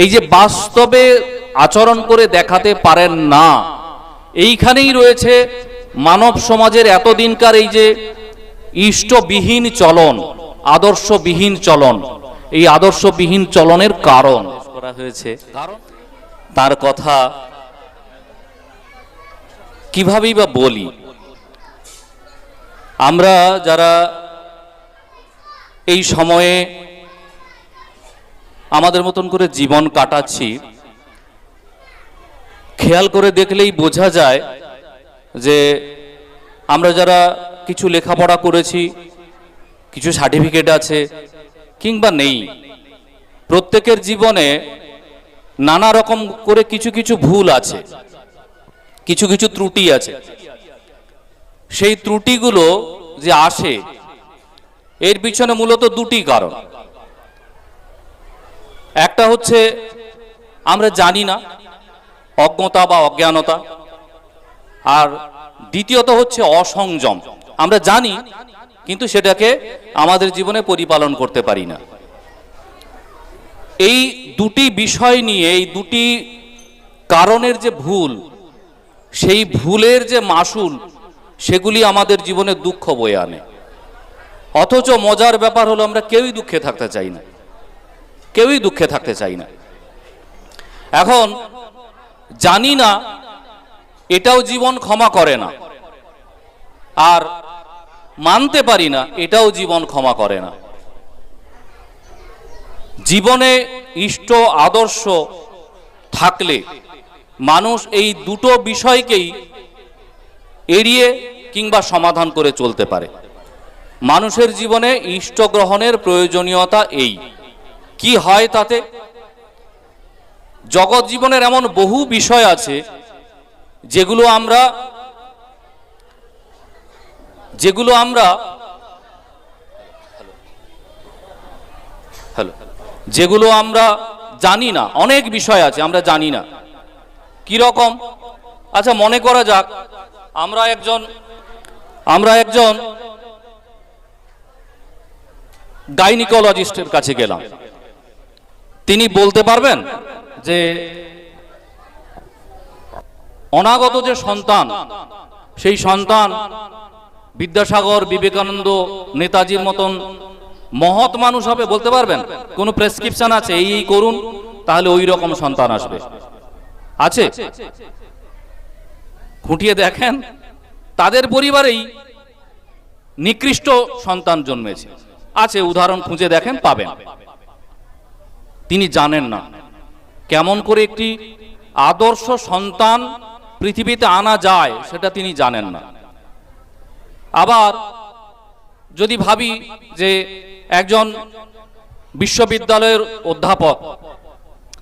এই যে বাস্তবে আচরণ করে দেখাতে পারেন না, এইখানেই রয়েছে মানব সমাজের এতদিনকার এই যে ইষ্টবিহীন চলন, আদর্শবিহীন চলন। এই আদর্শবিহীন চলনের কারণ। করা হয়েছে। তার কথা কিভাবেই বা বলি? আমরা যারা এই সময়ে আমাদের মতন করে জীবন কাটাচ্ছি। খেয়াল করে দেখলেই বোঝা যায় যে আমরা যারা কিছু লেখাপড়া করেছি, কিছু সার্টিফিকেট আছে কিংবা নেই, প্রত্যেকের জীবনে নানা রকম করে কিছু কিছু ভুল আছে, কিছু কিছু ত্রুটি আছে। সেই ত্রুটিগুলো যে আসে, এর পিছনে মূলত দুটি কারণ। একটা হচ্ছে আমরা জানি না, অজ্ঞতা বা অজ্ঞানতা। আর দ্বিতীয়ত হচ্ছে অসংযম। আমরা জানি, কিন্তু সেটাকে আমাদের জীবনে পরিপালন করতে পারি না। এই দুটি বিষয় নিয়ে, এই দুটি কারণের যে ভুল, সেই ভুলের যে মাসুল, সেগুলি আমাদের জীবনে দুঃখ বয়ে আনে। অথচ মজার ব্যাপার হলো আমরা কেউই দুঃখে থাকতে চাই না। কেউই দুঃখে থাকতে চাই না। এখন জানি না, এটাও জীবন ক্ষমা করে না। আর মানতে পারি না, এটাও জীবন ক্ষমা করে না। জীবনে ইষ্ট আদর্শ থাকলে মানুষ এই দুটো বিষয়কেই এড়িয়ে কিংবা সমাধান করে চলতে পারে। মানুষের জীবনে ইষ্ট গ্রহণের প্রয়োজনীয়তা এই। কি হয় তাতে? জগৎ জীবনের এমন বহু বিষয় আছে, যেগুলো আমরা যেগুলো আমরা, হ্যালো, যেগুলো আমরা জানি না, অনেক বিষয় আছে, আমরা জানি না। রকম? আচ্ছা মনে করা যাক, আমরা একজন আমরা একজন গাইনিকোলজিস্টের কাছে গেলাম। তিনি বলতে পারবেন যে অনাগত যে সন্তান, সেই সন্তান বিদ্যাসাগর বিবেকানন্দ নেতাজির মতন মহৎ মানুষ হবে বলতে পারবেন? কোনো প্রেসক্রিপশন আছে? এই এই করুন, তাহলে ওই রকম সন্তান আসবে। আছে? খুঁটিয়ে দেখেন, তাদের পরিবারেই নিকৃষ্ট সন্তান জন্মেছে। আছে, উদাহরণ খুঁজে দেখেন, পাবেন। তিনি জানেন না। কেমন করে একটি আদর্শ সন্তান পৃথিবীতে আনা যায়, সেটা তিনি জানেন না। আবার যদি ভাবি যে একজন বিশ্ববিদ্যালয়ের অধ্যাপক,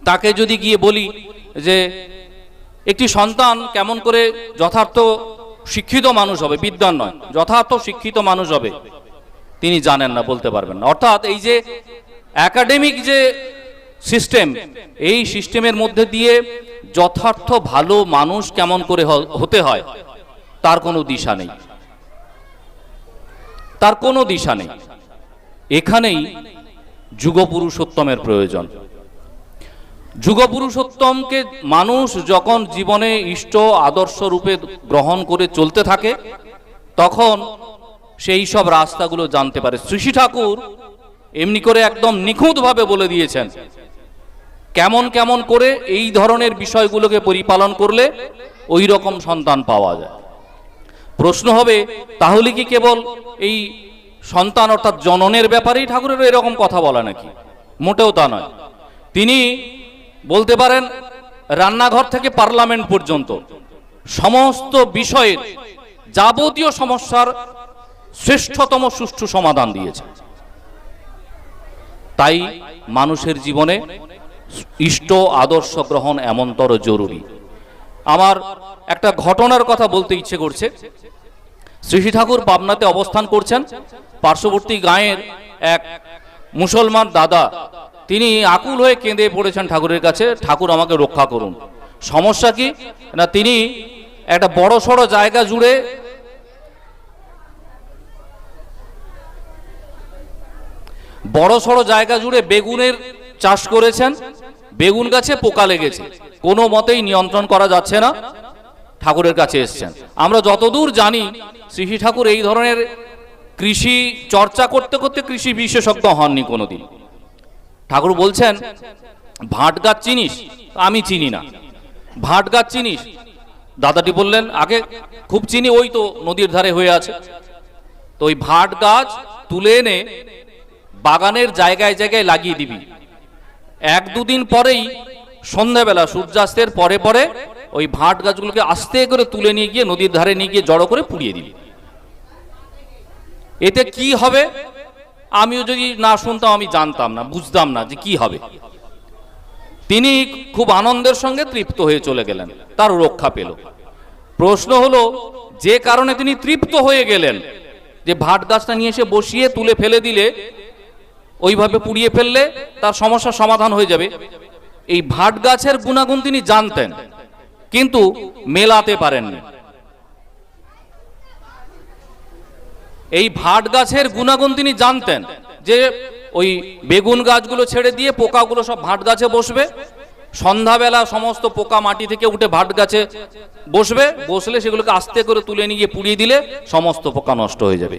তাকে যদি গিয়ে বলি যে একটি সন্তান কেমন করে যথার্থ শিক্ষিত মানুষ হবে বিদ্যান নয়, যথার্থ শিক্ষিত মানুষ হবে, তিনি জানেন না, বলতে পারবেন না। অর্থাৎ এই যে একাডেমিক যে সিস্টেম। এই সিস্টেমের মধ্যে দিয়ে যথার্থ ভালো মানুষ কেমন করে হতে হয়, তার কোনো দিশা নেই। তার কোনো দিশা নেই। এখানেই যুগপুরুষোত্তমের প্রয়োজন। যুগপুরুষোত্তমকে মানুষ যখন জীবনে ইষ্ট আদর্শ রূপে গ্রহণ করে চলতে থাকে, তখন সেই সব রাস্তাগুলো জানতে পারে। শ্রী ঠাকুর এমনি করে একদম নিখুঁতভাবে বলে দিয়েছেন কেমন কেমন করে এই ধরনের বিষয়গুলোকে পরিপালন করলে ওই রকম সন্তান পাওয়া যায়। প্রশ্ন হবে, তাহলে কি কেবল এই সন্তান অর্থাৎ জননের ব্যাপারেই ঠাকুরের এরকম কথা বলা নাকি? মোটেও তা নয়। তিনি বলতে পারেন, রান্নাঘর থেকে পার্লামেন্ট পর্যন্ত সমস্ত বিষয়ের যাবতীয় সমস্যার শ্রেষ্ঠতম সুষ্ঠু সমাধান দিয়েছে। তাই মানুষের জীবনে ইষ্ট আদর্শ গ্রহণ এমনতর জরুরি। আমার একটা ঘটনার কথা বলতে ইচ্ছে করছে। শ্রী ঠাকুর পাবনাতে অবস্থান করছেন। পার্শ্ববর্তী গাঁয়ের এক মুসলমান দাদা। তিনি আকুল হয়ে কেঁদে পড়েছেন ঠাকুরের কাছে, ঠাকুর, আমাকে রক্ষা করুন। সমস্যা কি? না, তিনি একটা বড় সড়ো জায়গা জুড়ে বড় সড়ো জায়গা জুড়ে বেগুনের চাষ করেছেন, বেগুন গাছে পোকা লেগেছে। কোনো মতেই নিয়ন্ত্রণ করা যাচ্ছে না, ঠাকুরের কাছে এসছেন। আমরা যতদূর জানি, শ্রী ঠাকুর এই ধরনের কৃষি চর্চা করতে করতে কৃষি বিশেষজ্ঞ হননি কোনোদিন। ঠাকুর বলছেন, ভাট গাছ চিনিস? আমি চিনি না। ভাট গাছ চিনিস? দাদাটি বললেন, আগে খুব চিনি, ওই তো নদীর ধারে হয়ে আছে। তো ওই ভাট গাছ তুলে এনে বাগানের জায়গায় জায়গায় লাগিয়ে দিবি। এক দুদিন পরেই সন্ধ্যাবেলা সূর্যাস্তের পরে পরে ওই ভাট গাছগুলোকে আস্তে করে তুলে নিয়ে গিয়ে নদীর ধারে নিয়ে গিয়ে জড়ো করে পুড়িয়ে দিবি এতে কি হবে? আমিও যদি না শুনতাম, আমি জানতাম না, বুঝতাম না যে কি হবে। তিনি খুব আনন্দের সঙ্গে তৃপ্ত হয়ে চলে গেলেন তার রক্ষা পেল। প্রশ্ন হলো, যে কারণে তিনি তৃপ্ত হয়ে গেলেন যে ভাট গাছটা নিয়ে এসে বসিয়ে তুলে ফেলে দিলে ওইভাবে পুড়িয়ে ফেললে তার সমস্যার সমাধান হয়ে যাবে। এই ভাট গাছের গুণাগুণ তিনি জানতেন, কিন্তু মেলাতে পারেননি। এই ভাট গাছের গুণাগুণ তিনি জানতেন যে ওই বেগুন গাছগুলো ছেড়ে দিয়ে পোকাগুলো সব ভাট গাছে বসবে। সন্ধ্যাবেলা সমস্ত পোকা মাটি থেকে উঠে ভাট গাছে বসবে। বসলে সেগুলোকে আস্তে করে তুলে নিয়ে পুড়িয়ে দিলে সমস্ত পোকা নষ্ট হয়ে যাবে।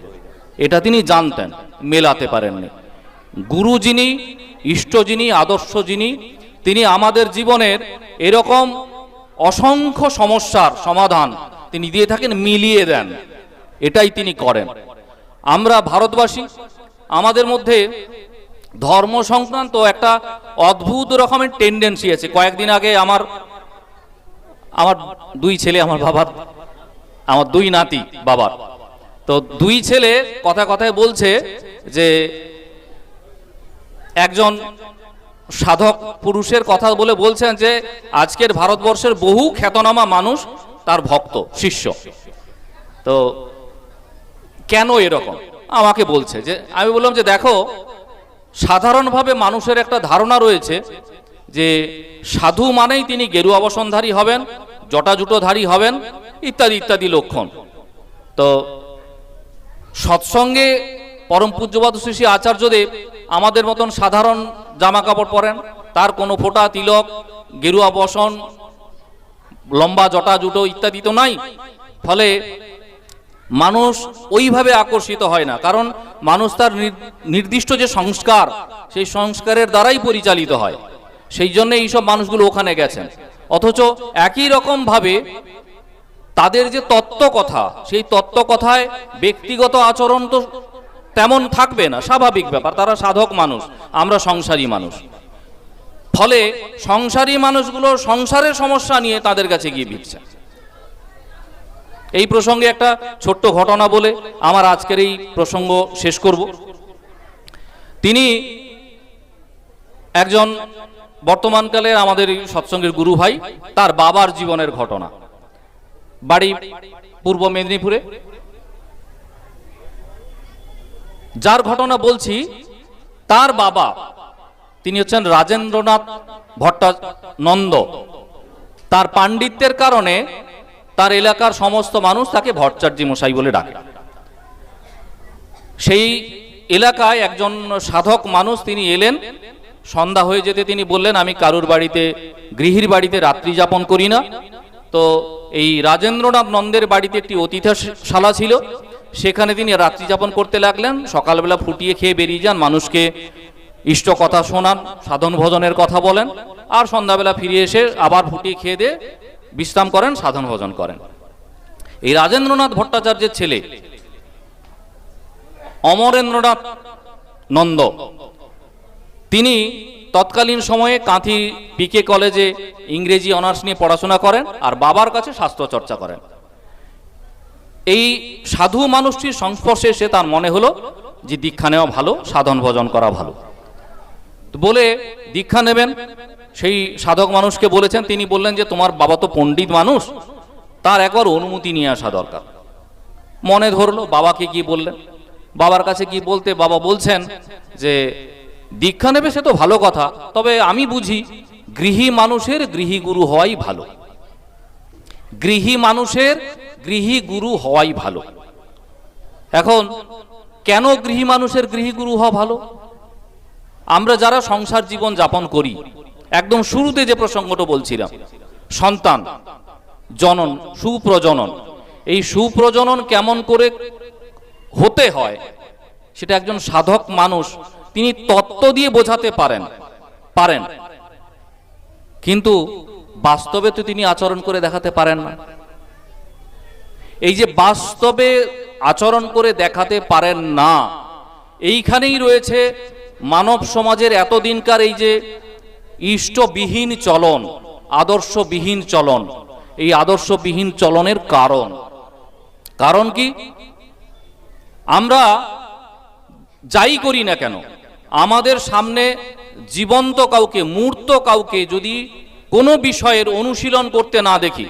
এটা তিনি জানতেন, মেলাতে পারেননি। গুরু যিনি ইষ্ট যিনি আদর্শ যিনি তিনি আমাদের জীবনের এরকম অসংখ্য সমস্যার সমাধান তিনি দিয়ে থাকেন, মিলিয়ে দেন। এটাই তিনি করেন। আমরা ভারতবাসী, আমাদের মধ্যে ধর্ম সংক্রান্ত একটা অদ্ভুত রকমের টেন্ডেন্সি আছে। কয়েকদিন আগে আমার আমার দুই ছেলে, আমার বাবার, আমার দুই নাতি বাবার। তো দুই ছেলে কথা কথায় বলছে যে একজন সাধক পুরুষের কথা বলে বলছেন যে, আজকের ভারতবর্ষের বহু খ্যাতনামা মানুষ তার ভক্ত, শিষ্য। তো কেন এরকম? আমাকে বলছে যে, আমি বললাম যে, দেখো, সাধারণভাবে মানুষের একটা ধারণা রয়েছে যে, সাধু মানেই তিনি গেরুয়া বসনধারী হবেন, জটাজুটোধারী হবেন, ইত্যাদি ইত্যাদি লক্ষণ। তো সৎসঙ্গে পরম পূজ্যবাদ শ্রী আচার্যদেব আমাদের মতন সাধারণ জামা কাপড় পরেন, তার কোনো ফোঁটা, তিলক, গেরুয়া বসন লম্বা জটা, জুটো ইত্যাদি তো নাই। ফলে মানুষ ওইভাবে আকর্ষিত হয় না, কারণ মানুষ তার নির্দিষ্ট যে সংস্কার, সেই সংস্কারের দ্বারাই পরিচালিত হয়। সেই জন্য এইসব মানুষগুলো ওখানে গেছেন। অথচ একই রকম ভাবে তাদের যে তত্ত্ব কথা সেই তত্ত্ব কথায় ব্যক্তিগত আচরণ তো তেমন থাকবে না, স্বাভাবিক ব্যাপার। তারা সাধক মানুষ, আমরা সংসারী মানুষ। ফলে সংসারী মানুষগুলো সংসারের সমস্যা নিয়ে তাদের কাছে গিয়ে ভিড়ছে। এই প্রসঙ্গে একটা ছোট্ট ঘটনা বলে আমার আজকের এই প্রসঙ্গ শেষ করব। তিনি একজন বর্তমানকালে আমাদের সৎসঙ্গের গুরু ভাই, তার বাবার জীবনের ঘটনা। বাড়ি পূর্ব মেদিনীপুরে। যার ঘটনা বলছি, তার বাবা, তিনি হচ্ছেন রাজেন্দ্রনাথ ভট্টানন্দ। তার পাণ্ডিত্যের কারণে তার এলাকার সমস্ত মানুষ তাকে ভট্টাচার্য মশাই বলে ডাকে। সেই এলাকায় একজন সাধক মানুষ তিনি এলেন। সন্ধ্যা হয়ে যেতে তিনি বললেন, আমি কারুর বাড়িতে, গৃহীর বাড়িতে রাত্রি যাপন করি না। তো এই রাজেন্দ্রনাথ নন্দের বাড়িতে একটি অতিথিশালা ছিল। সেখানে তিনি রাত্রি যাপন করতে লাগলেন, সকালবেলা ফুটিয়ে খেয়ে বেরিয়ে যান, মানুষকে ইষ্ট কথা শোনান, সাধন ভজনের কথা বলেন, আর সন্ধ্যাবেলা ফিরে এসে আবার ফুটিয়ে খেয়ে দিয়ে বিশ্রাম করেন, সাধন ভজন করেন। এই রাজেন্দ্রনাথ ভট্টাচার্যের ছেলে অমরেন্দ্রনাথ নন্দ, তিনি তৎকালীন সময়ে কাঁথি পিকে কলেজে ইংরেজি অনার্স নিয়ে পড়াশোনা করেন আর বাবার কাছে স্বাস্থ্য চর্চা করেন। এই সাধু মানুষটির সংস্পর্শে এসে তার মনে হলো যে দীক্ষা নেওয়া ভালো, সাধন ভজন করা ভালো। বলে, দীক্ষা নেবেন? সেই সাধক মানুষকে বলেছেন, তিনি বললেন যে, তোমার বাবা তো পণ্ডিত মানুষ, তার একবার অনুমতি নিয়ে আসা দরকার। মনে ধরলো, বাবাকে কি বললেন। বাবার কাছে কি বলতে বাবা বলছেন যে, দীক্ষা নেবে সে তো ভালো কথা, তবে আমি বুঝি গৃহী মানুষের গৃহী গুরু হওয়াই ভালো। গৃহী মানুষের গৃহী গুরু হওয়াই ভালো। এখন কেন গৃহী মানুষের গৃহী গুরু হওয়া ভালো? আমরা যারা সংসার জীবন যাপন করি, একদম শুরুতে যে প্রসঙ্গটা বলছিলাম, সন্তান, জনন, সুপ্রজনন, এই সুপ্রজনন কেমন করে হতে হয়, সেটা একজন সাধক মানুষ, তিনি তত্ত্ব দিয়ে বোঝাতে পারেন পারেন। কিন্তু বাস্তবে তো তিনি আচরণ করে দেখাতে পারেন না। এই যে বাস্তবে আচরণ করে দেখাতে পারেন না, এইখানেই রয়েছে মানব সমাজের এতদিনকার এই যে ইষ্টবিহীন চলন, আদর্শবিহীন চলন। এই আদর্শবিহীন চলনের কারণ। কারণ কি? আমরা যাই করি না কেন, আমাদের সামনে জীবন্ত কাউকে, মূর্ত কাউকে যদি কোনো বিষয়ের অনুশীলন করতে না দেখি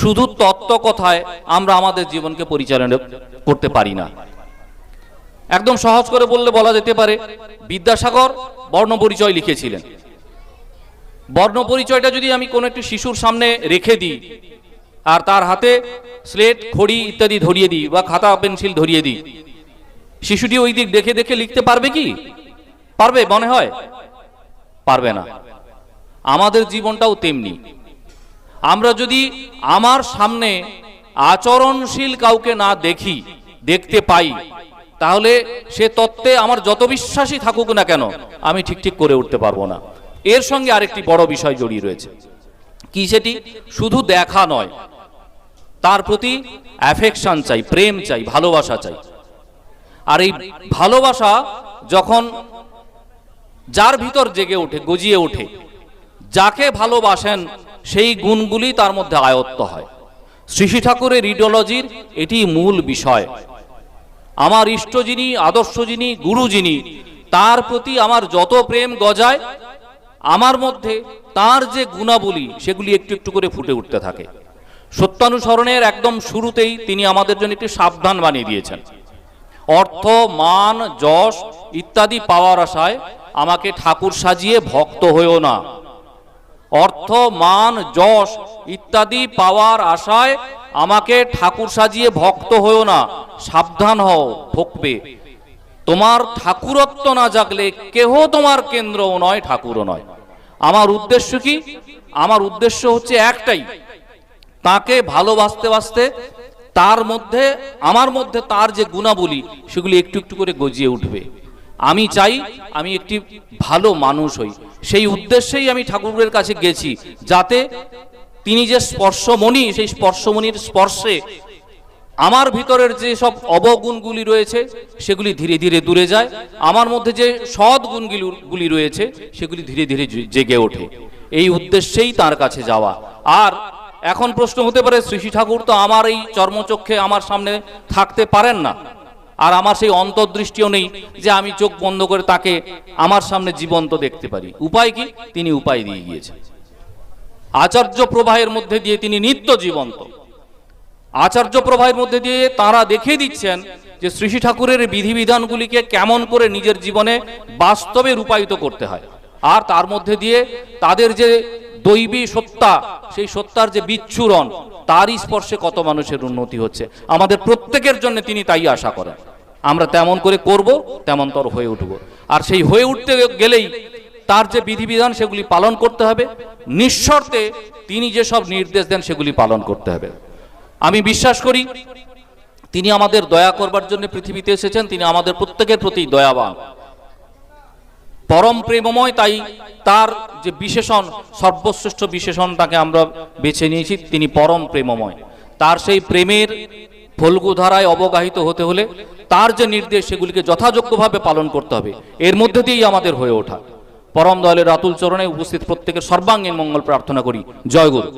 শুধু তত্ত্ব কথায় আমরা আমাদের জীবনকে পরিচালনা করতে পারি না। একদম সহজ করে বললে বলা যেতে পারে, বিদ্যাসাগর বর্ণ পরিচয় লিখেছিলেন। বর্ণ পরিচয়টা যদি আমি কোনো একটি শিশুর সামনে রেখে দিই, আর তার হাতে স্লেট, খড়ি ইত্যাদি ধরিয়ে দিই বা খাতা, পেন্সিল ধরিয়ে দিই, শিশুটি ওই দিক দেখে দেখে লিখতে পারবে কি? পারবে মনে হয়? পারবে না। আমাদের জীবনটাও তেমনি। আমরা যদি আমার সামনে আচরণশীল কাউকে না দেখি, দেখতে পাই, তাহলে সে তত্ত্বে আমার যত বিশ্বাসী থাকুক না কেন, আমি ঠিক ঠিক করে উঠতে পারব না। এর সঙ্গে আরেকটি বড় বিষয় জড়িয়ে রয়েছে। কি সেটি? শুধু দেখা নয়, তার প্রতি অ্যাফেকশন চাই, প্রেম চাই, ভালোবাসা চাই। আর এই ভালোবাসা যখন যার ভিতর জেগে ওঠে, গজিয়ে ওঠে, যাকে ভালোবাসেন সেই গুণগুলি তার মধ্যে আয়ত্ত হয়। শ্রী ঠাকুরের ইডিওলজির এটি মূল বিষয়। আমার ইষ্ট যিনি, আদর্শ যিনি, গুরু যিনি, তার প্রতি আমার যত প্রেম গজায়, আমার মধ্যে তার যে গুণাবলী, সেগুলি একটু একটু করে ফুটে উঠতে থাকে। সত্যানুসরণের একদম শুরুতেই তিনি আমাদের জন্য একটি সাবধান বানিয়ে দিয়েছেন। অর্থ, মান, যশ ইত্যাদি পাওয়ার আশায় আমাকে ঠাকুর সাজিয়ে ভক্ত হয়েও না। অর্থ, মান, যশ ইত্যাদি পাওয়ার আশায় আমাকে ঠাকুর সাজিয়ে ভক্ত হয়েও না, সাবধান হও ঠকবে তোমার ঠাকুরত্ব না জাগলে কেহ তোমার কেন্দ্রও নয়, ঠাকুরও নয়। আমার উদ্দেশ্য কি? আমার উদ্দেশ্য হচ্ছে একটাই। তাকে ভালোবাসতে বাসতে তার মধ্যে, আমার মধ্যে তার যে গুণাবলী, সেগুলি একটু একটু করে গজিয়ে উঠবে। আমি চাই আমি একটি ভালো মানুষ হই। সেই উদ্দেশ্যেই আমি ঠাকুরের কাছে গেছি, যাতে তিনি যে স্পর্শমণি, সেই স্পর্শমণির স্পর্শে আমার ভিতরের যে সব অবগুণগুলি রয়েছে, সেগুলি ধীরে ধীরে দূরে যায়। আমার মধ্যে যে সৎ রয়েছে, সেগুলি ধীরে ধীরে জেগে ওঠে। এই উদ্দেশ্যেই তার কাছে যাওয়া। আর এখন প্রশ্ন হতে পারে শ্রী ঠাকুর তো আমার এই চর্মচক্ষে আমার সামনে থাকতে পারেন না। আর আমার সেই অন্তর্দৃষ্টিও নেই যে আমি চোখ বন্ধ করে তাকে আমার সামনে জীবন্ত দেখতে পারি। উপায় কি? তিনি উপায় দিয়ে গিয়েছেন। আচার্য প্রবাহের মধ্যে দিয়ে তিনি নিত্য জীবন্ত। আচার্য প্রবাহের মধ্যে দিয়ে তারা দেখিয়ে দিচ্ছেন যে শ্রী ঠাকুরের বিধিবিধানগুলিকে কেমন করে নিজের জীবনে বাস্তবে রূপায়িত করতে হয়। আর তার মধ্যে দিয়ে তাদের যে দৈবী সত্তা, সেই সত্তার যে বিচ্ছুরণ, তারই স্পর্শে কত মানুষের উন্নতি হচ্ছে। আমাদের প্রত্যেকের জন্য তিনি তাই আশা করেন। আমরা তেমন করে করব, তেমন তর হয়ে উঠব। আর সেই হয়ে উঠতে গেলেই তার যে বিধিবিধান সেগুলি পালন করতে হবে, নিঃশর্তে তিনি যেসব নির্দেশ দেন সেগুলি পালন করতে হবে। আমি বিশ্বাস করি, তিনি আমাদের দয়া করবার জন্য পৃথিবীতে এসেছেন, তিনি আমাদের প্রত্যেকের প্রতি দয়াবান। পরম প্রেমময় তাই তার যে বিশেষণ, সর্বশ্রেষ্ঠ বিশেষণ তাকে আমরা বেছে নিয়েছি, তিনি পরম প্রেমময়। তার সেই প্রেমের ফল্গুধারায় অবগাহিত হতে হলে তার যে নির্দেশ, সেগুলিকে যথাযোগ্যভাবে পালন করতে হবে। এর মধ্যে দিয়েই আমাদের হয়ে ওঠা। পরম দলের রাতুল চরণে উপস্থিত প্রত্যেকের সর্বাঙ্গীন মঙ্গল প্রার্থনা করি। জয় গুরু।